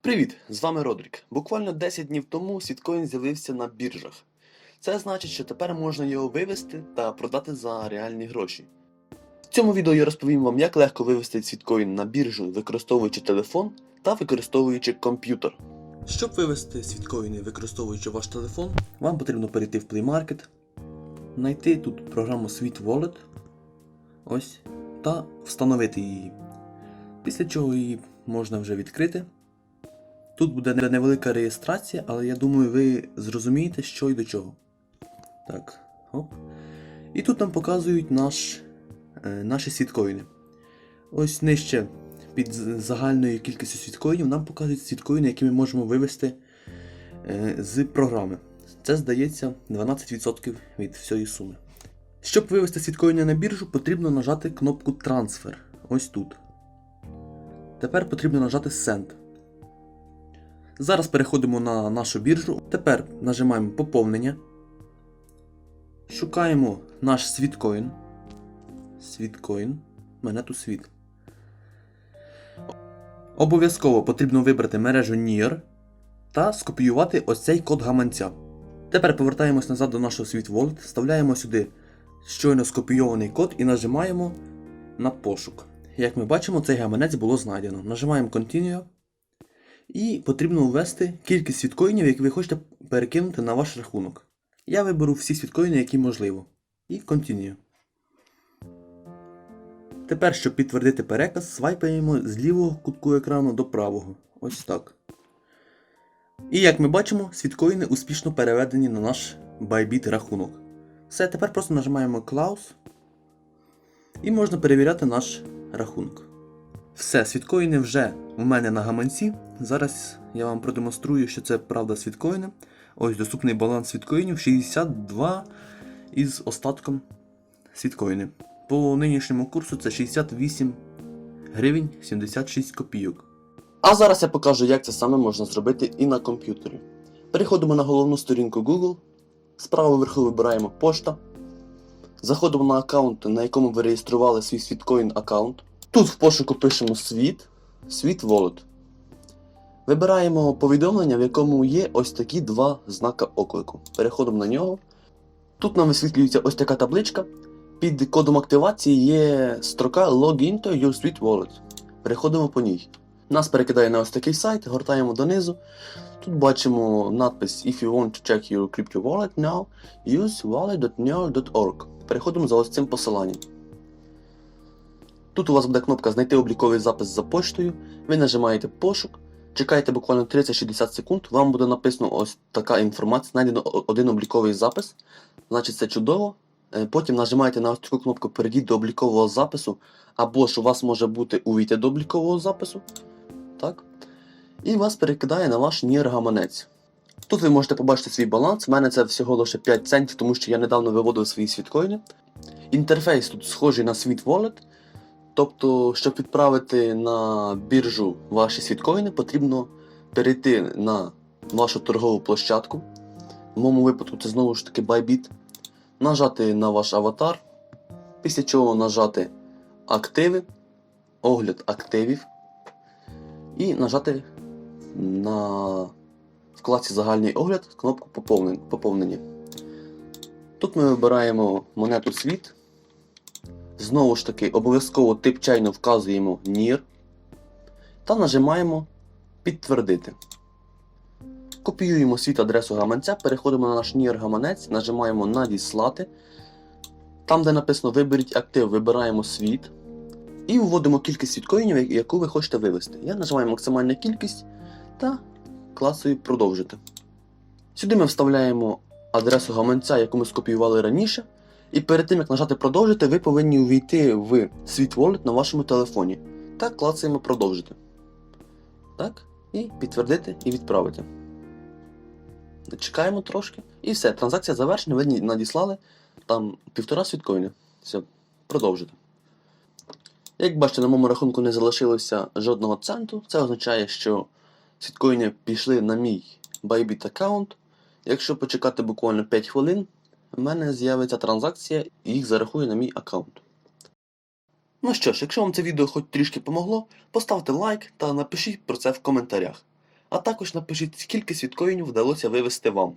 Привіт! З вами Родрік. Буквально 10 днів тому світкоін з'явився на біржах. Це значить, що тепер можна його вивести та продати за реальні гроші. В цьому відео я розповім вам, як легко вивести світкоін на біржу, використовуючи телефон та використовуючи комп'ютер. Щоб вивести світкоїни, використовуючи ваш телефон, вам потрібно перейти в Play Market, знайти тут програму Sweet Wallet, ось, та встановити її. Після чого її можна вже відкрити. Тут буде невелика реєстрація, але я думаю, ви зрозумієте, що і до чого. Так, оп. І тут нам показують наш, е, наші світкоїни. Ось нижче під загальною кількістю світкоїнів нам показують світкоїни, які ми можемо вивести е, з програми. Це здається 12% від всієї суми. Щоб вивести світкоїни на біржу, потрібно нажати кнопку Трансфер. Ось тут. Тепер потрібно нажати Send. Зараз переходимо на нашу біржу. Тепер нажимаємо поповнення. Шукаємо наш світкоін. Світкоін. У мене тут світ. Обов'язково потрібно вибрати мережу NIR та скопіювати ось цей код гаманця. Тепер повертаємось назад до нашого Sweet вставляємо сюди щойно скопійований код і нажимаємо на пошук. Як ми бачимо, цей гаманець було знайдено. Нажимаємо Continue. І потрібно ввести кількість світкоїнів, які ви хочете перекинути на ваш рахунок. Я виберу всі світкоїни, які можливо. І Continue. Тепер, щоб підтвердити переказ, свайпаємо з лівого кутку екрану до правого. Ось так. І як ми бачимо, світкоїни успішно переведені на наш Bybit рахунок. Все, тепер просто нажимаємо Close. І можна перевіряти наш рахунок. Все, світкоїни вже у мене на гаманці. Зараз я вам продемонструю, що це правда світкоїни. Ось доступний баланс світкоїнів 62 із остатком світкоїни. По нинішньому курсу це 68 гривень 76 копійок. А зараз я покажу, як це саме можна зробити і на комп'ютері. Переходимо на головну сторінку Google. Справа вверху вибираємо пошта. Заходимо на аккаунт, на якому ви реєстрували свій світкоін аккаунт. Тут в пошуку пишемо світ, світ Wallet. Вибираємо повідомлення, в якому є ось такі два знака оклику. Переходимо на нього. Тут нам висвітлюється ось така табличка. Під кодом активації є строка Login to your Sweet Wallet. Переходимо по ній. Нас перекидає на ось такий сайт, гортаємо донизу. Тут бачимо надпис If you want to check your crypto wallet now, use wallet.neo.org. Переходимо за ось цим посиланням. Тут у вас буде кнопка Знайти обліковий запис за поштою. Ви нажимаєте пошук, чекаєте буквально 30-60 секунд, вам буде написано ось така інформація, знайдено один обліковий запис. Значить, це чудово. Е, Потім нажимаєте на ось таку кнопку Перейдіть до облікового запису, або ж у вас може бути увійти до облікового запису. Так. І вас перекидає на ваш NIR гаманець. Тут ви можете побачити свій баланс. У мене це всього лише 5 центів, тому що я недавно виводив свої світкоїни. Інтерфейс тут схожий на Sweet Wallet. Тобто, щоб відправити на біржу ваші світкоїни, потрібно перейти на вашу торгову площадку. В моєму випадку це знову ж таки Bybit. Нажати на ваш аватар, після чого нажати активи, огляд активів і нажати на вкладці Загальний огляд кнопку поповнення. Тут ми вибираємо монету світ. Знову ж таки, обов'язково тип чайно вказуємо NIR та нажимаємо Підтвердити. Копіюємо світ адресу гаманця, переходимо на наш NIR гаманець, нажимаємо Надіслати. Там, де написано Виберіть актив, вибираємо світ. І вводимо кількість світкоїнів, яку ви хочете вивести. Я нажимаю максимальна кількість та класою Продовжити. Сюди ми вставляємо адресу гаманця, яку ми скопіювали раніше. І перед тим, як нажати продовжити, ви повинні увійти в Sweet Wallet на вашому телефоні. Та клацаємо продовжити. Так. І підтвердити і відправити. Чекаємо трошки. І все, транзакція завершена, ви надіслали там півтора світкоїни. Все, продовжити. Як бачите, на моєму рахунку не залишилося жодного центу. Це означає, що світкоїни пішли на мій Bybit аккаунт. Якщо почекати буквально 5 хвилин, в мене з'явиться транзакція і їх зарахує на мій аккаунт. Ну що ж, якщо вам це відео хоч трішки помогло, поставте лайк та напишіть про це в коментарях. А також напишіть, скільки світкоїнів вдалося вивести вам.